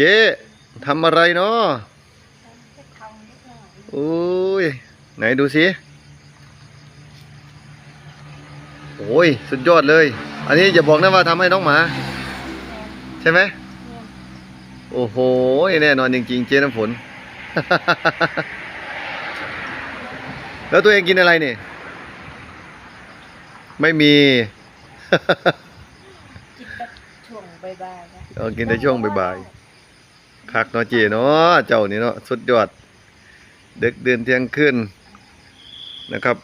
เจ๊ทำอะไรเนาะจะทำนิดหน่อยอุ้ย ไหนดูสิ โอ้ย สุดยอดเลย อันนี้อย่าบอกนะว่าทำให้น้องหมา ใช่ไหมเนี่ยโอ้โห แน่นอนจริงๆ เจ๊น้ำฝน แล้วตัวเองกินอะไรเนี่ย ไม่มีกินแบบช่วงบ่ายๆนะเอากินในช่วงบ่ายๆ คักเนาะเจเนาะเจ้านี่เนาะสุดยอด เด็กเดือนเที่ยงขึ้นนะครับ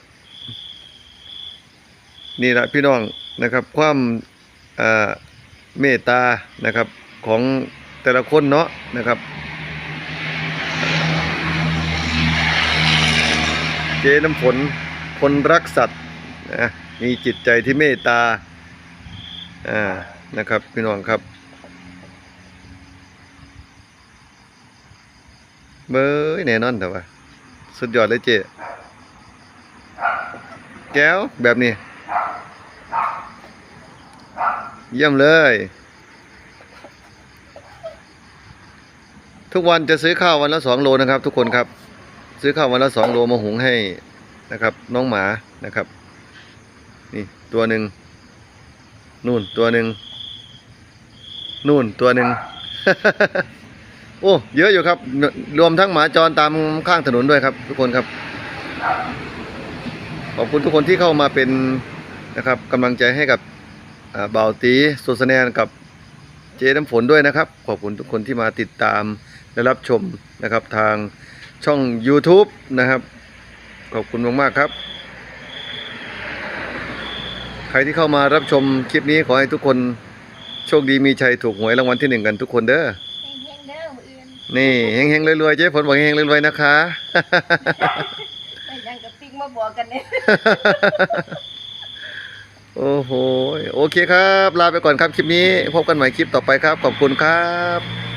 นี่แหละพี่น้องนะครับ ความอ่าเมตตานะครับของแต่ละคนเนาะนะครับ เจน้ำฝนคนรักสัตว์นะมีจิตใจที่เมตตาอ่านะครับ พี่น้องครับ เบ้ยแน่นอนแต่ว่า สุดยอดเลยเจ๊แก้วแบบนี้ เยี่ยมเลย ทุกวันจะซื้อข้าววันละสองโลนะครับ ทุกคนครับ ซื้อข้าววันละสองโลมาหุงให้นะครับ น้องหมานะครับ นี่ตัวหนึ่งนู่นตัวหนึ่งนู่นตัวหนึ่ง โอ้เยอะอยู่ครับ รวมทั้งหมาจรตามข้างถนนด้วยครับ ทุกคนครับขอบคุณทุกคนที่เข้ามาเป็นนะครับกำลังใจให้กับอ่าบ่าวตีสุสแนนกับเจน้ำฝนด้วยนะครับ ขอบคุณทุกคนที่มาติดตามและรับชมนะครับทางช่อง YouTube นะครับ ขอบคุณมากๆครับ ใครที่เข้ามารับชมคลิปนี้ขอให้ทุกคนโชคดีมีชัยถูกหวยรางวัลที่หนึ่งกันทุกคนเด้อ นนี่เฮงๆรวยๆเจ๊ฝนบอกเฮงๆรวยๆนะคะได้ยังกับปิ๊กมาบอกกันเนี่ยโอ้โห โอเคครับ ลาไปก่อนครับคลิปนี้ พบกันใหม่คลิปต่อไปครับ ขอบคุณครับ